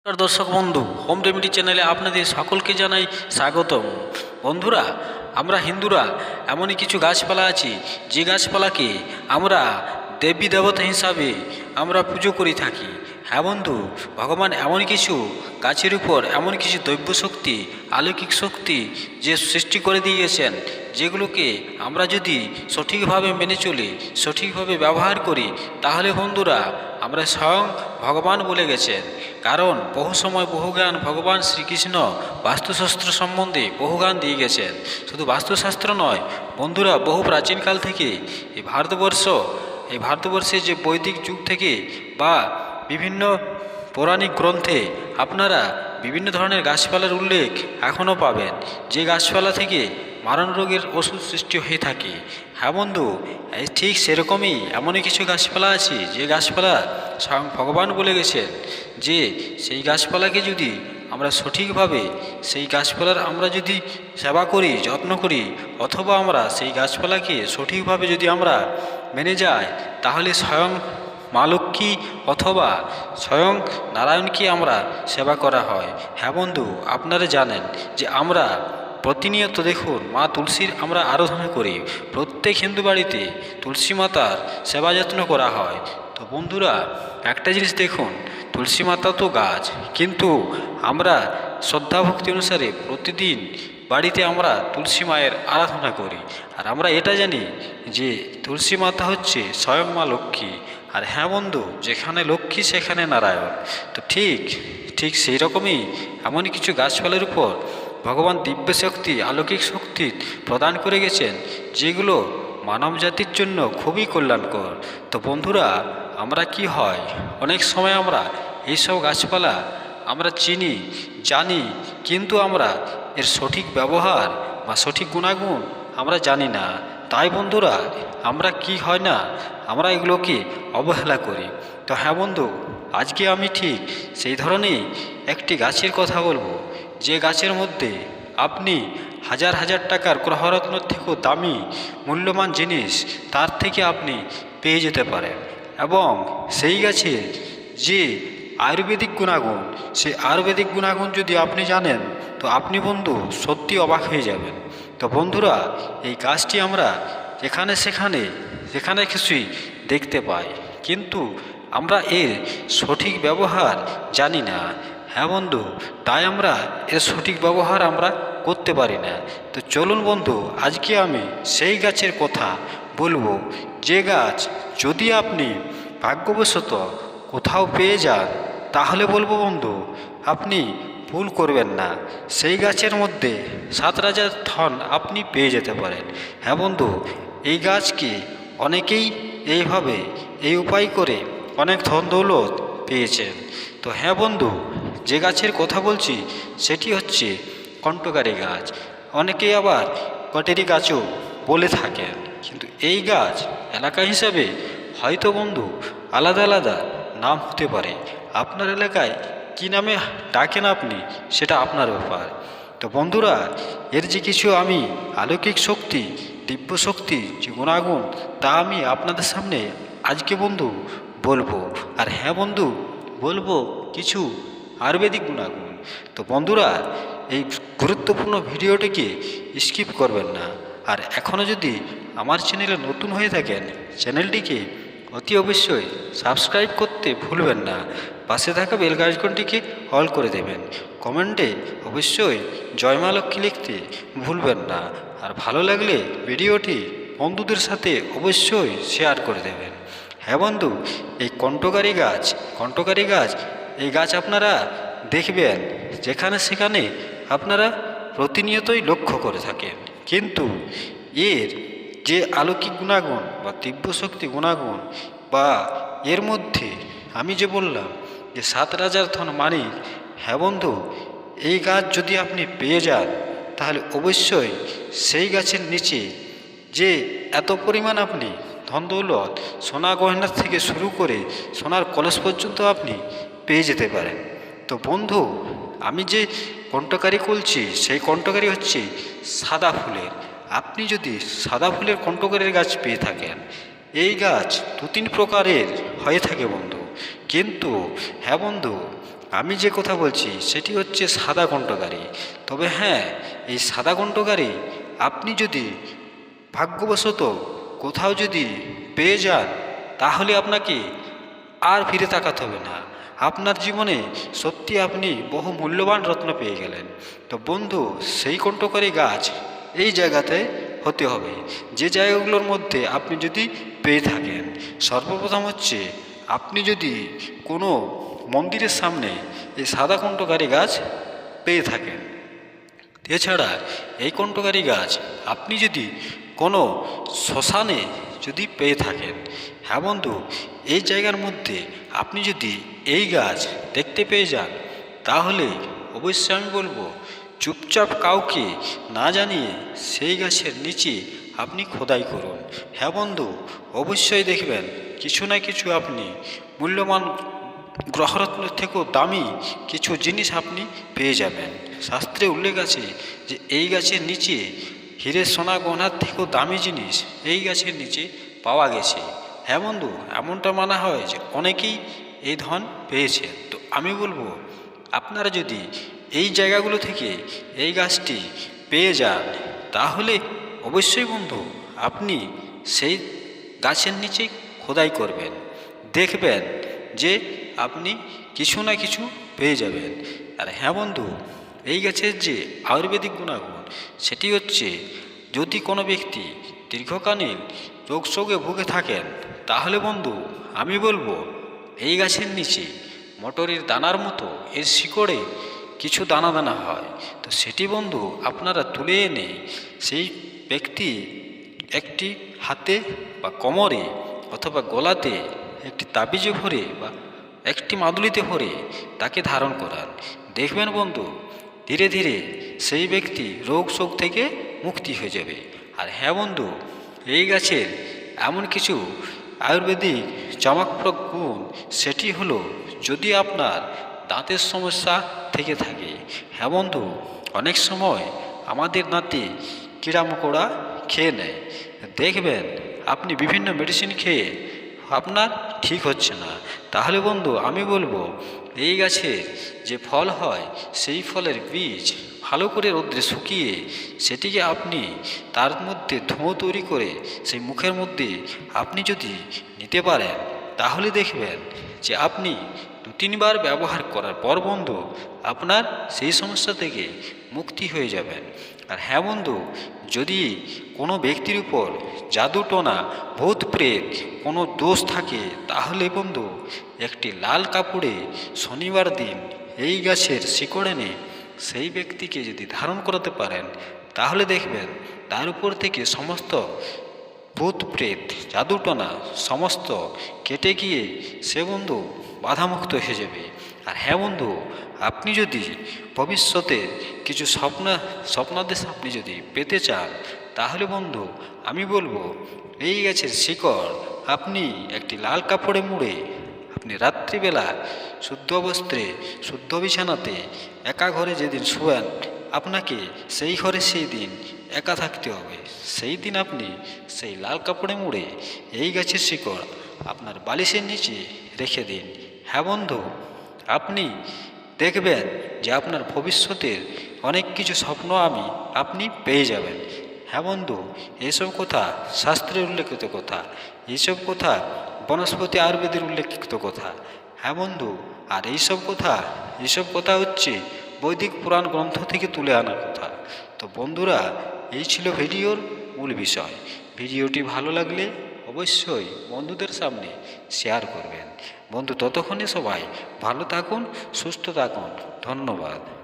নমস্কার দর্শক বন্ধু, হোম রেমেডি চ্যানেলে আপনাদের সকলকে জানাই স্বাগতম। বন্ধুরা, আমরা হিন্দুরা এমনই কিছু গাছপালা আছে, যে গাছপালাকে আমরা দেবী দেবতা হিসাবে আমরা পুজো করে থাকি। হ্যাঁ বন্ধু, ভগবান এমন কিছু, গাছের উপর এমন কিছু দৈব্য শক্তি অলৌকিক শক্তি যে সৃষ্টি করে দিয়েছেন, যেগুলোকে আমরা যদি সঠিকভাবে মেনে চলি, সঠিকভাবে ব্যবহার করি, তাহলে বন্ধুরা, আমরা স্বয়ং ভগবান বলে গেছেন। কারণ বহু সময় বহু জ্ঞান ভগবান শ্রীকৃষ্ণ বাস্তুশাস্ত্র সম্বন্ধে বহু জ্ঞান দিয়ে গেছেন। শুধু বাস্তুশাস্ত্র নয়, বন্ধুরা, বহু প্রাচীনকাল থেকে এই ভারতবর্ষ, এই ভারতবর্ষে যে বৈদিক যুগ থেকে বা বিভিন্ন পৌরাণিক গ্রন্থে আপনারা বিভিন্ন ধরনের গাছপালার উল্লেখ এখনও পাবেন। যে গাছপালা থেকে মারণ রোগের ওষুধ সৃষ্টি হয়ে থাকে হ্যাঁ বন্ধু ঠিক সেরকমই এমনই কিছু গাছপালা আছে যে গাছপালা স্বয়ং ভগবান বলে গেছেন যে সেই গাছপালাকে যদি আমরা সঠিকভাবে সেই গাছপালার আমরা যদি সেবা করি, যত্ন করি, অথবা আমরা সেই গাছপালাকে সঠিকভাবে যদি আমরা মেনে যাই, তাহলে স্বয়ং মা লক্ষ্মী অথবা স্বয়ং নারায়ণকে আমরা সেবা করা হয়। হ্যাঁ বন্ধু, আপনারা জানেন যে আমরা প্রতিনিয়ত দেখুন, মা তুলসীর আমরা আরাধনা করি। প্রত্যেক হিন্দু বাড়িতে তুলসী মাতার সেবা যত্ন করা হয়। তো বন্ধুরা, একটা জিনিস দেখুন, তুলসী মাতা তো গাছ, কিন্তু আমরা শ্রদ্ধা ভক্তি অনুসারে প্রতিদিন বাড়িতে আমরা তুলসী মায়ের আরাধনা করি। আর আমরা এটা জানি যে তুলসী মাতা হচ্ছে স্বয়ং মা লক্ষ্মী। আর হ্যাঁ বন্ধু, যেখানে লক্ষ্মী সেখানে নারায়ণ। তো ঠিক ঠিক সেই রকমই এমনই কিছু গাছপালার উপর ভগবান দিব্য শক্তি, অলৌকিক শক্তি প্রদান করে গেছেন, যেগুলো মানব জাতির জন্য খুবই কল্যাণকর। তো বন্ধুরা, আমরা কি হয়? অনেক সময় আমরা এইসব গাছপালা আমরা চিনি, জানি, কিন্তু আমরা এর সঠিক ব্যবহার বা সঠিক গুণাগুণ আমরা জানি না। তাই বন্ধুরা, আমরা কি হয় না, আমরা এগুলোকে অবহেলা করি। তো হ্যাঁ বন্ধু, আজকে আমি ঠিক সেই ধরনের একটি গাছের কথা বলব। যে গাছের মধ্যে আপনি হাজার হাজার টাকার গ্রহরত্ন থেকেও দামি মূল্যবান জিনিস তার থেকে আপনি পেয়ে যেতে পারেন। এবং সেই গাছের যে আয়ুর্বেদিক গুণাগুণ, সেই আয়ুর্বেদিক গুণাগুণ যদি আপনি জানেন, তো আপনি বন্ধু সত্যি অবাক হয়ে যাবেন। তো বন্ধুরা, এই গাছটি আমরা এখানে সেখানে, যেখানে কিছুই দেখতে পাই। কিন্তু আমরা এর সঠিক ব্যবহার জানি না। হ্যাঁ বন্ধু, তাই আমরা এর সঠিক ব্যবহার আমরা করতে পারি না। তো চলুন বন্ধু, আজকে আমি সেই গাছের কথা বলব। যে গাছ যদি আপনি ভাগ্যবশত কোথাও পেয়ে যান, তাহলে বলব বন্ধু, আপনি ভুল করবেন না। সেই গাছের মধ্যে সাত রাজার ধন আপনি পেয়ে যেতে পারেন। হ্যাঁ বন্ধু, এই গাছকে অনেকেই এইভাবে এই উপায় করে অনেক ধন দৌলত পেয়েছেন তো হ্যাঁ বন্ধু, যে গাছের কথা বলছি, সেটি হচ্ছে কণ্টকারী গাছ। অনেকেই আবার কটেরি গাছও বলে থাকেন। কিন্তু এই গাছ এলাকা হিসাবে হয়তো বন্ধু আলাদা আলাদা নাম হতে পারে। আপনার এলাকায় কী নামে ডাকেন আপনি? সেটা আপনার ব্যাপার। তো বন্ধুরা, এর যে কিছু আমি আলৌকিক শক্তি, দিব্য শক্তি যে গুণাগুণ তা আমি আপনাদের সামনে আজকে বন্ধু বলব। আর হ্যাঁ বন্ধু, বলব কিছু আয়ুর্বেদিক গুণাগুণ। তো বন্ধুরা, এই গুরুত্বপূর্ণ ভিডিওটিকে স্কিপ করবেন না। আর এখনও যদি আমার চ্যানেলে নতুন হয়ে থাকেন, চ্যানেলটিকে অতি অবশ্যই সাবস্ক্রাইব করতে ভুলবেন না। পাশে থাকা বেল আইকনটিকে অল করে দেবেন। কমেন্টে অবশ্যই জয়মা লক্ষ্মী লিখতে ভুলবেন না। আর ভালো লাগলে ভিডিওটি বন্ধুদের সাথে অবশ্যই শেয়ার করে দেবেন। হ্যাঁ বন্ধু, এই কণ্ঠকারী গাছ কণ্ঠকারী গাছ, এই গাছ আপনারা দেখবেন। যেখানে সেখানে আপনারা প্রতিনিয়তই লক্ষ্য করে থাকেন। কিন্তু এর যে আলৌকিক গুণাগুণ বা তীব্র শক্তি গুণাগুণ বা এর মধ্যে আমি যে বললাম যে সাত রাজার ধন মানিক হ্যাঁ বন্ধু, এই গাছ যদি আপনি পেয়ে যান, তাহলে অবশ্যই সেই গাছের নিচে যে এত পরিমাণ আপনি ধন দৌলত সোনা গয়নার থেকে শুরু করে সোনার কলস পর্যন্ত আপনি পেয়ে যেতে পারেন। তো বন্ধু, আমি যে কণ্ঠকারী করছি, সেই কণ্ঠকারী হচ্ছে সাদা ফুলের। আপনি যদি সাদা ফুলের কণ্ঠকারীর গাছ পেয়ে থাকেন, এই গাছ দু তিন প্রকারের হয়ে থাকে বন্ধু। কিন্তু হ্যাঁ বন্ধু, আমি যে কথা বলছি সেটি হচ্ছে সাদা কণ্ঠকারী। তবে হ্যাঁ এই সাদা কণ্ঠকারী আপনি যদি ভাগ্যবশত কোথাও যদি পেয়ে যান, তাহলে আপনাকে আর ফিরে তাকাতে হবে না। আপনার জীবনে সত্যি আপনি বহু মূল্যবান রত্ন পেয়ে গেলেন। তো বন্ধু, সেই কণ্ঠকারী গাছ এই জায়গাতে হতে হবে। যে জায়গাগুলোর মধ্যে আপনি যদি পেয়ে থাকেন, সর্বপ্রথম হচ্ছে আপনি যদি কোনো মন্দিরের সামনে এই সাদা কণ্ঠকারী গাছ পেয়ে থাকেন, এছাড়া এই কণ্ঠকারী গাছ আপনি যদি কোনো শ্মশানে যদি পেয়ে থাকেন হ্যাঁ বন্ধু, এই জায়গার মধ্যে আপনি যদি এই গাছ দেখতে পেয়ে যান, তাহলে অবশ্যই আমি বলব, চুপচাপ কাউকে না জানিয়ে সেই গাছের নিচে আপনি খোদাই করুন। হ্যাঁ বন্ধু, অবশ্যই দেখবেন কিছু না কিছু আপনি মূল্যবান গ্রহরত্নের থেকেও দামি কিছু জিনিস আপনি পেয়ে যাবেন। শাস্ত্রে উল্লেখ আছে যে এই গাছের নিচে হিরে সোনা গহনার থেকেও দামি জিনিস এই গাছের নিচে পাওয়া গেছে। হ্যাঁ বন্ধু, এমনটা মানা হয় যে অনেকেই এই ধন পেয়েছে। তো আমি বলব, আপনারা যদি এই জায়গাগুলো থেকে এই গাছটি পেয়ে যান, তাহলে অবশ্যই বন্ধু, আপনি সেই গাছের নিচে খোদাই করবেন। দেখবেন যে আপনি কিছু না কিছু পেয়ে যাবেন। আর হ্যাঁ বন্ধু, এই গাছের যে আয়ুর্বেদিক গুণাগুণ, সেটি হচ্ছে যদি কোনো ব্যক্তি দীর্ঘকালীন রোগ শোকে ভুগে থাকেন, তাহলে বন্ধু, আমি বলব, এই গাছের নিচে মটরের দানার মতো এর শিকড়ে কিছু দানা দানা হয়। তো সেটি বন্ধু, আপনারা তুলে এনে সেই ব্যক্তি একটি হাতে বা কোমরে অথবা গলাতে একটি তাবিজে ভরে বা একটি মাদুলিতে ভরে তাকে ধারণ করান। দেখবেন বন্ধু, ধীরে ধীরে সেই ব্যক্তি রোগ শোক থেকে মুক্তি হয়ে যাবে। আর হ্যাঁ বন্ধু, এই গাছের এমন কিছু আয়ুর্বেদিক চমকপ্রদ গুণ, সেটি হলো যদি আপনার দাঁতের সমস্যা থেকে থাকে। হ্যাঁ বন্ধু, অনেক সময় আমাদের দাঁতে কীড়ামকোড়া খেয়ে নেয় দেখবেন আপনি বিভিন্ন মেডিসিন খেয়ে আপনার ঠিক হচ্ছে না তাহলে বন্ধু আমি বলব এই গাছের যে ফল হয় সেই ফলের বীজ ভালো করে রোদ্রে শুকিয়ে সেটিকে আপনি তার মধ্যে ধোঁয়া তৈরি করে সেই মুখের মধ্যে আপনি যদি নিতে পারেন তাহলে দেখবেন যে আপনি দু তিনবার ব্যবহার করার পর বন্ধু আপনার সেই সমস্যা থেকে মুক্তি হয়ে যাবেন আর হ্যাঁ বন্ধু, যদি কোনো ব্যক্তির উপর জাদুটোনা ভূত প্রেত কোনো দোষ থাকে, তাহলে বন্ধু, একটি লাল কাপড়ে শনিবার দিন এই গাছের শিকড় এনে সেই ব্যক্তিকে যদি ধারণ করাতে পারেন, তাহলে দেখবেন তার উপর থেকে সমস্ত ভূত প্রেত, জাদুটনা, সমস্ত কেটে গিয়ে সে বন্ধু বাধামুক্ত হয়ে যাবে। আর হ্যাঁ বন্ধু, আপনি যদি ভবিষ্যতে কিছু স্বপ্ন, স্বপ্নাদেশ আপনি যদি পেতে চান, তাহলে বন্ধু, আমি বলব, এই গাছের শিকড় আপনি একটি লাল কাপড়ে মুড়ে, আপনি রাত্রিবেলা শুদ্ধ বস্ত্রে, শুদ্ধ বিছানাতে, একা ঘরে যেদিন শোয়েন আপনাকে সেই ঘরে সেই দিন একা থাকতে হবে। সেই দিন আপনি সেই লাল কাপড়ে মুড়ে এই গাছের শিকড় আপনার বালিশের নিচে রেখে দিন। হ্যাঁ বন্ধু, আপনি দেখবেন যে আপনার ভবিষ্যতের অনেক কিছু স্বপ্ন আমি, আপনি পেয়ে যাবেন। হ্যাঁ বন্ধু, এসব কথা শাস্ত্রের উল্লেখিত কথা এইসব কথা বনস্পতি আয়ুর্বেদের উল্লেখিত কথা। হ্যাঁ বন্ধু, আর এইসব কথা এইসব কথা হচ্ছে বৈদিক পুরাণ গ্রন্থ থেকে তুলে আনার কথা। তো বন্ধুরা, এই ছিল ভিডিওর মূল বিষয়। ভিডিওটি ভালো লাগলে অবশ্যই বন্ধুদের সামনে শেয়ার করবেন। বন্ধু, ততক্ষণে সবাই ভালো থাকুন, সুস্থ থাকুন। ধন্যবাদ।